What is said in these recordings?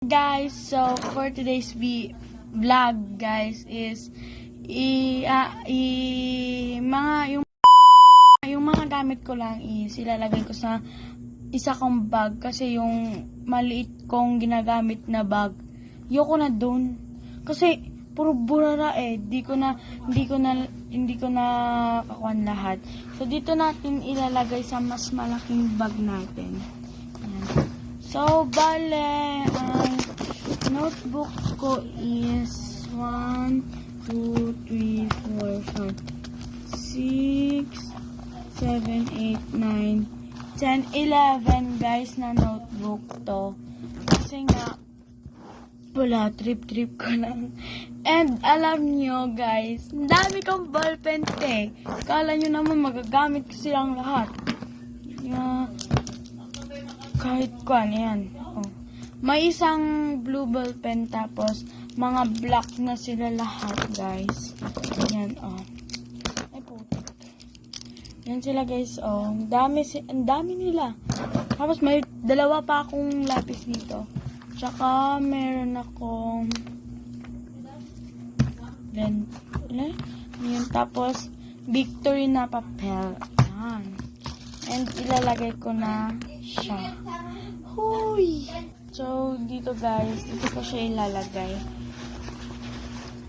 guys, so for today's vlog guys is i, ah, i mga yung yung mga gamit ko lang is ilalagay ko sa isa kong bag kasi yung maliit kong ginagamit na bag yoko na doon kasi puro burara eh di ko na hindi ko na hindi ko na kakuan lahat so dito natin ilalagay sa mas malaking bag natin. So, bale, ang notebook ko is 1, 2, 3, 4, 5, 6, 7, 8, 9, 10, 11 guys na notebook to. Kasi nga, wala, trip-trip ko lang. And alam nyo guys, dami kong ballpen eh. Kala nyo naman magagamit ko silang lahat. Yeah. Kahit kwan, yan. Oh. May isang blue ball pen tapos mga black na sila lahat, guys. Yan, oh. Ay, putik. Yan sila, guys, oh. Ang dami, si ang dami nila. Tapos may dalawa pa akong lapis dito. Tsaka meron akong then, eh, yan. Tapos, victory na papel. And ilalagay ko na siya. Huy! So, dito guys, dito ko siya ilalagay.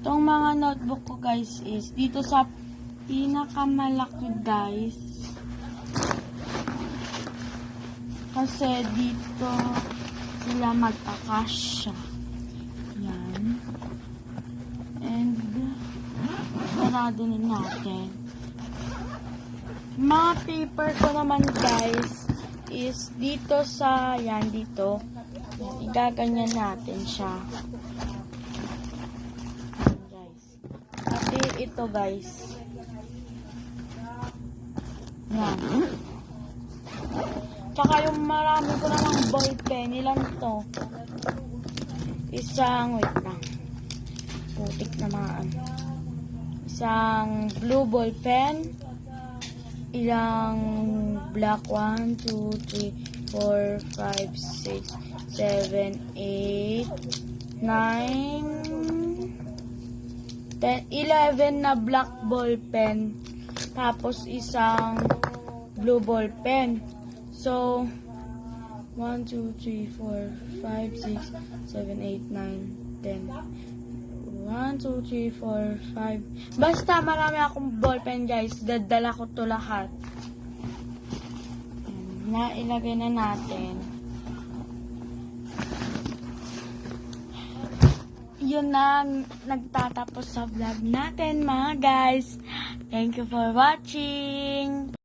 Itong mga notebook ko guys is dito sa pinakamalaki guys. Kasi dito sila magkakasya. Yan. And sarado na natin. Mga paper ko naman guys is dito sa, yan dito. Yan, igaganyan natin siya. Guys. Pati ito guys. Yan. Tsaka yung marami ko namang ball pen. Ilan to? Isang, wait lang. Putik naman. Isang blue ball pen ilang black 1, 2, 3, 4, 5, 6, 7, 8, 9, 10, 11 na black ball pen. Tapos isang blue ball pen. So, 1, 2, 3, 4, 5, 6, 7, 8, 9, 10. 1, 2, 3, 4, 5. Basta marami akong ballpen guys. Dadala ko to lahat. Ayan, Nailagay na natin. Yun na nagtatapos sa vlog natin mga guys. Thank you for watching.